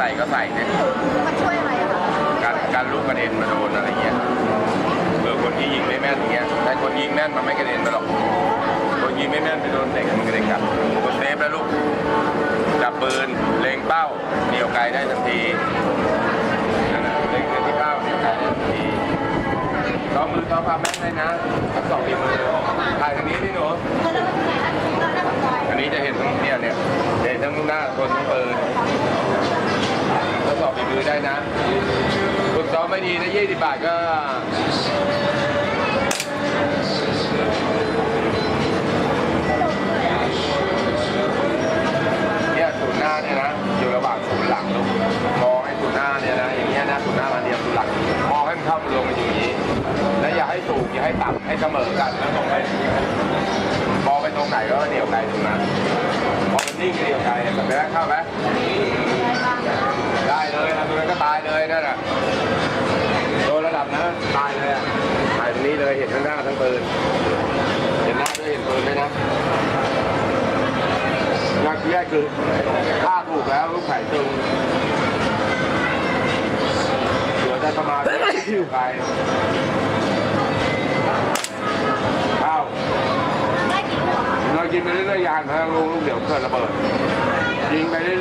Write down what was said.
ใส่ก็ใส่เนี่ยมันช่วยอะไรอะคะการการลูกกระเด็นมาโดนอะไรเงี้ยเผื่อคนที่ยิงไม่แม่นอย่างเงี้ยแต่คนยิงแม่นมันไม่กระเด็นไปหรอกคนยิงไม่แม่นไปโดนเด็กมันกระเด็นกลับคนเซฟแล้วลูกจับปืนเล็งเป้าเหนี่ยวไกลได้ทันทีนั่นน่ะเล็งไปที่เป้าเหนี่ยวไกลได้ทันทีซ้อมมือซ้อมความแม่นเลยนะทั้งสองทีมือถ่ายทางนี้นี่หนูอันนี้จะเห็นทั้งเนี่ยเนี่ยเห็นทั้งหน้าคนทั้งปืนทดสอบฝีมือได้นะฝึกซ้อม ไม่ดีนะยี่สิบบาทก็เนี่ยศูนย์หน้าเนี่ยนะอยู่ระหว่างศูนย์หลังลูกมองให้ศูนย์หน้าเนี่ยนะอย่างเงี้ยนะศูนย์หน้ามาเดียวศูนย์หลังมองให้มันเข้าลงมาอยู่อย่างนี้ และอย่าให้สูงอย่าให้ต่ำให้เสมอกันแล้วตรงไปมองไปตรงไหนก็เหนียวไกลตรงนั้นพอมันนิ่งก็เหนียวไกลแบบนี้เข้าไหมได้เลยนะตรงนั้นก็ตายเลยนั่นน่ะ เห็นทั้งหน้าทั้งปืนเห็นหน้าด้วยเห็นปืนด้วยนะนักแรกคือฆ่าถูกแล้วลูกไข่ตึงเหลือได้ประมาณอยู่ไปข้าวเรากินไปเรื่อยๆยานพะลุงลูกเดี๋ยวเกิดระเบิดยิงไปเรื่อย